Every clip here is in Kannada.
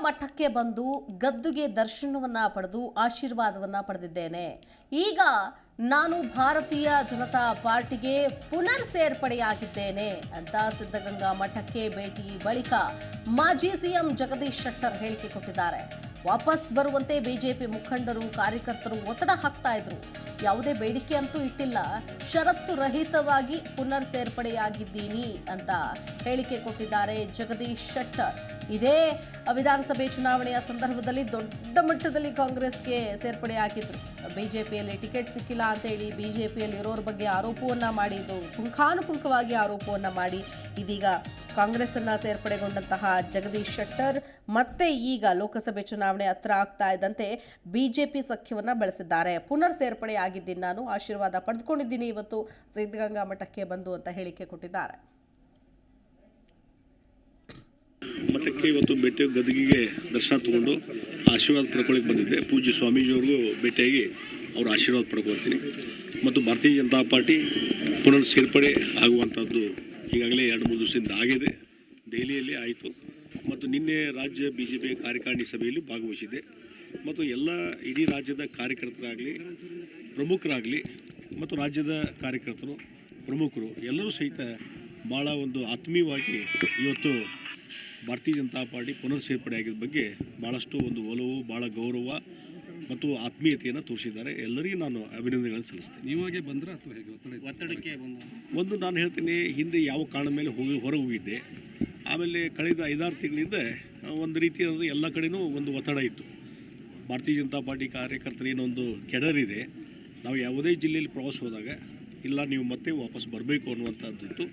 ಮಠಕ್ಕೆ ಬಂದು ಗದ್ದುಗೆ ದರ್ಶನವನ್ನು ಪಡೆದು ಆಶೀರ್ವಾದವನ್ನು ಪಡೆದಿದ್ದೇನೆ. ಈಗ ನಾನು ಭಾರತೀಯ ಜನತಾ ಪಾರ್ಟಿಗೆ ಪುನರ್ ಸೇರ್ಪಡೆಯಾಗಿದ್ದೇನೆ ಅಂತ ಸಿದ್ಧಗಂಗಾ ಮಠಕ್ಕೆ ಭೇಟಿ ಬಳಿಕ ಮಾಜಿ ಸಿಎಂ ಜಗದೀಶ್ ಶೆಟ್ಟರ್ ಹೇಳಿಕೆ ಕೊಟ್ಟಿದ್ದಾರೆ. ವಾಪಸ್ ಬರುವಂತೆ ಬಿಜೆಪಿ ಮುಖಂಡರು, ಕಾರ್ಯಕರ್ತರು ಒತ್ತಡ ಹಾಕ್ತಾ ಇದ್ರು. ಯಾವುದೇ ಬೇಡಿಕೆ ಅಂತೂ ಇಟ್ಟಿಲ್ಲ. ಷರತ್ತು ರಹಿತವಾಗಿ ಪುನರ್ ಸೇರ್ಪಡೆಯಾಗಿದ್ದೀನಿ ಅಂತ ಹೇಳಿಕೆ ಕೊಟ್ಟಿದ್ದಾರೆ ಜಗದೀಶ್ ಶೆಟ್ಟರ್. ಇದೇ ವಿಧಾನಸಭೆ ಚುನಾವಣೆಯ ಸಂದರ್ಭದಲ್ಲಿ ದೊಡ್ಡ ಮಟ್ಟದಲ್ಲಿ ಕಾಂಗ್ರೆಸ್ಗೆ ಸೇರ್ಪಡೆಯಾಗಿದ್ರು. ಬಿಜೆಪಿಯಲ್ಲಿ ಟಿಕೆಟ್ ಸಿಕ್ಕಿಲ್ಲ ಅಂತ ಜೆ ಬಿಜೆಪಿಯಲ್ಲಿ ಇರೋರ ಬಗ್ಗೆ ಆರೋಪವನ್ನ ಮಾಡಿದ್ದು. ಪುಂಖಾನುಪುಂಖವಾಗಿ ಆರೋಪವನ್ನ ಮಾಡಿ. ಇದೀಗ ಕಾಂಗ್ರೆಸ್ ಅನ್ನ ಸೇರ್ಪಡೆಗೊಂಡಂತಹ ಜಗದೀಶ್ ಶೆಟ್ಟರ್ ಮತ್ತೆ ಈಗ ಲೋಕಸಭೆ ಚುನಾವಣೆ ಹತ್ರ ಆಗ್ತಾ ಇದ್ದಂತೆ ಬಿಜೆಪಿ ಸಖ್ಯವನ್ನು ಬಳಸಿದ್ದಾರೆ. ಪುನರ್ ಸೇರ್ಪಡೆ ಆಗಿದ್ದೀನಿ ನಾನು. ಆಶೀರ್ವಾದ ಪಡೆದುಕೊಂಡಿದ್ದೀನಿ ಇವತ್ತು. ಸಿದ್ಧಗಂಗಾ ಮಠಕ್ಕೆ ಬಂದು ಅಂತ ಹೇಳಿಕೆ ಕೊಟ್ಟಿದ್ದಾರೆ. ಮಠಕ್ಕೆ ಇವತ್ತು ಭೇಟಿ ಗದಗಿಗೆ ದರ್ಶನ ತಗೊಂಡು ಆಶೀರ್ವಾದ ಪಡ್ಕೊಳ್ಳಿಕ್ಕೆ ಬಂದಿದ್ದೆ. ಪೂಜ್ಯ ಸ್ವಾಮೀಜಿಯವ್ರಿಗೂ ಭೇಟಿಯಾಗಿ ಅವ್ರ ಆಶೀರ್ವಾದ ಪಡ್ಕೊಳ್ತೀನಿ. ಮತ್ತು ಭಾರತೀಯ ಜನತಾ ಪಾರ್ಟಿ ಪುನರ್ ಸೇರ್ಪಡೆ ಆಗುವಂಥದ್ದು ಈಗಾಗಲೇ ಎರಡು ಮೂರು ದಿವಸದಿಂದ ಆಗಿದೆ. ದೆಹಲಿಯಲ್ಲಿ ಆಯಿತು. ಮತ್ತು ನಿನ್ನೆ ರಾಜ್ಯ ಬಿ ಜೆ ಪಿ ಕಾರ್ಯಕಾರಿಣಿ ಸಭೆಯಲ್ಲಿ ಭಾಗವಹಿಸಿದೆ ಮತ್ತು ಎಲ್ಲ ಇಡೀ ರಾಜ್ಯದ ಕಾರ್ಯಕರ್ತರಾಗಲಿ, ಪ್ರಮುಖರಾಗಲಿ ಮತ್ತು ರಾಜ್ಯದ ಕಾರ್ಯಕರ್ತರು, ಪ್ರಮುಖರು ಎಲ್ಲರೂ ಸಹಿತ ಭಾಳ ಒಂದು ಆತ್ಮೀಯವಾಗಿ ಇವತ್ತು ಭಾರತೀಯ ಜನತಾ ಪಾರ್ಟಿ ಪುನರ್ ಸೇರ್ಪಡೆ ಆಗಿದ್ದ ಬಗ್ಗೆ ಭಾಳಷ್ಟು ಒಂದು ಒಲವು ಭಾಳ ಗೌರವ ಮತ್ತು ಆತ್ಮೀಯತೆಯನ್ನು ತೋರಿಸಿದ್ದಾರೆ. ಎಲ್ಲರಿಗೂ ನಾನು ಅಭಿನಂದನೆಗಳನ್ನು ಸಲ್ಲಿಸ್ತೇನೆ. ನೀವಾಗೆ ಬಂದ್ರೆ ಅಥವಾ ಹೇಗೆ ಒತ್ತಡ ಒತ್ತಡಕ್ಕೆ ಬಂದ. ಒಂದು ನಾನು ಹೇಳ್ತೀನಿ ಹಿಂದೆ ಯಾವ ಕಾರಣ ಮೇಲೆ ಹೋಗಿ ಹೊರ ಹೋಗಿದ್ದೆ ಆಮೇಲೆ ಕಳೆದ ಐದಾರು ತಿಂಗಳಿಂದ ಒಂದು ರೀತಿಯಾದ ಎಲ್ಲ ಕಡೆನೂ ಒಂದು ಒತ್ತಡ ಇತ್ತು. ಭಾರತೀಯ ಜನತಾ ಪಾರ್ಟಿ ಕಾರ್ಯಕರ್ತರ ಏನೊಂದು ಕೆಡರಿದೆ. ನಾವು ಯಾವುದೇ ಜಿಲ್ಲೆಯಲ್ಲಿ ಪ್ರವಾಸ ಹೋದಾಗ ಇಲ್ಲ ನೀವು ಮತ್ತೆ ವಾಪಸ್ ಬರಬೇಕು ಅನ್ನುವಂಥದ್ದಿತ್ತು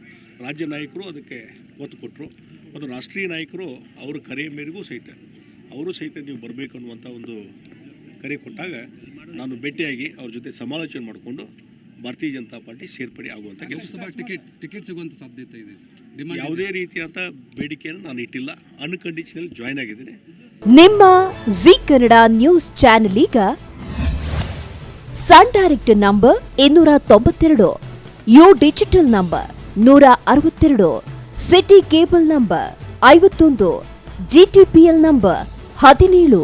ರಾಜ್ಯ ನಾಯಕರು ಅದಕ್ಕೆ ಒತ್ತು ಕೊಟ್ಟರು ಮತ್ತು ರಾಷ್ಟ್ರೀಯ ನಾಯಕರು ಅವರ ಕರೆಯ ಮೇರೆಗೂ ಸಹಿತ ಅವರು ಸಹಿತ ನೀವು ಬರಬೇಕು ಅನ್ನುವಂಥ ಒಂದು ಕರೆ ಕೊಟ್ಟಾಗ ನಾನು ಭೇಟಿಯಾಗಿ ಅವ್ರ ಜೊತೆ ಸಮಾಲೋಚನೆ ಮಾಡಿಕೊಂಡು ಭಾರತೀಯ ಜನತಾ ಪಾರ್ಟಿ ಸೇರ್ಪಡೆ ಆಗುವಂಥ ಕೆಲಸ. ಟಿಕೆಟ್ ಟಿಕೆಟ್ ಸಿಗುವಂತ ಸಾಧ್ಯತೆ ಇದೆ ಯಾವುದೇ ರೀತಿಯಾದ ಬೇಡಿಕೆಯನ್ನು ನಾನು ಇಟ್ಟಿಲ್ಲ. ಅನ್ಕಂಡೀಷನಲ್ ಜಾಯ್ನ್ ಆಗಿದ್ದೀನಿ. ನಿಮ್ಮ ಜಿ ಕನ್ನಡ ನ್ಯೂಸ್ ಚಾನೆಲ್ ಈಗ ಸನ್ ಡೈರೆಕ್ಟ್ ನಂಬರ್ ಇನ್ನೂರ ತೊಂಬತ್ತೆರಡು ಯು ಡಿಜಿಟಲ್ ನಂಬರ್ ನೂರ ಅರವತ್ತೆರಡು ಸಿಟಿ ಕೇಬಲ್ ನಂಬರ್ ಐವತ್ತೊಂದು ಜಿಟಿಪಿಎಲ್ ನಂಬರ್ ಹದಿನೇಳು.